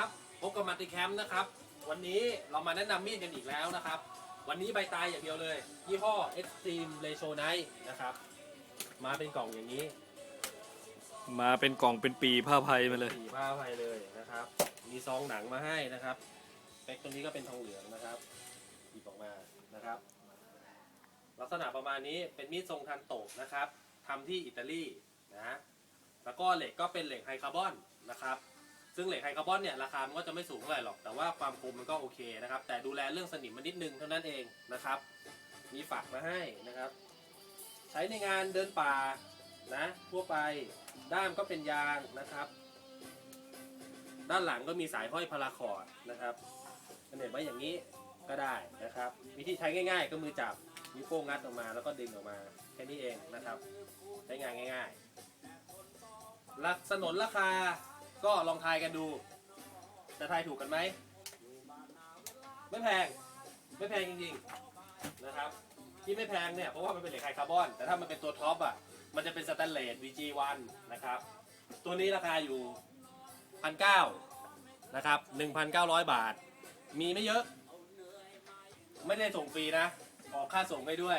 ครับพบกับมัลติแคมป์นะครับ วันนี้เรามาแนะนำมีดกันอีกแล้วนะครับ วันนี้ใบตายอย่างเดียวเลย ยี่ห้อ Extreme Ratio Knife นะครับ มาเป็นกล่องอย่างนี้มาเป็นกล่องเป็นปีผ้าภัยมาเลย สีผ้าภัยเลยนะครับ มีซองหนังมาให้นะครับสเปคตัวนี้ก็เป็นทองเหลืองนะครับหยิบออกมานะครับ ลักษณะประมาณนี้เป็นมีดทรงทันโตะนะครับทำที่อิตาลีนะแล้วก็เหล็กก็เป็นเหล็กไฮคาร์บอนนะครับ ซึ่งเหล็กไฮคาร์บอนเนี่ยราคามันก็จะไม่สูงเท่าไหร่หรอก แต่ว่าความคมมันก็โอเคนะครับ แต่ดูแลเรื่องสนิมมันนิดนึงเท่านั้นเองนะครับ มีฝักมาให้นะครับ ใช้ในงานเดินป่านะทั่วไปด้ามก็เป็นยางนะครับ ด้านหลังก็มีสายห้อยพาราคอร์ดนะครับเห็นไว้อย่างนี้ก็ได้นะครับ วิธีใช้ง่าย ๆ ก็มือจับนิ้วโป้งงัดออกมาแล้วก็ดึงออกมาแค่นี้เองนะครับ ใช้งานง่าย ๆ ลักสนนราคา ก็ลองทายกันดู จะทายถูกกันไหม ไม่แพง ไม่แพงจริงๆนะครับ ที่ไม่แพงเนี่ยเพราะว่ามันเป็นเหล็กไฮคาร์บอน แต่ถ้ามันเป็นตัวท็อปอะ มันจะเป็นสแตนเลส VG1 นะครับ ตัวนี้ราคาอยู่พันเก้านะครับหนึ่งพันเก้าร้อยบาท มีไม่เยอะ ไม่ได้ส่งฟรีนะ ออกค่าส่งให้ด้วย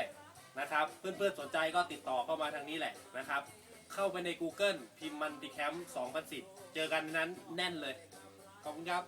นะครับ เพื่อนๆสนใจก็ติดต่อเข้ามาทางนี้แหละนะครับ เข้าไปใน Google พิมพ์มันติแคมป์2010 เจอกันนนั้นแน่นเลย ขอบคุณครับ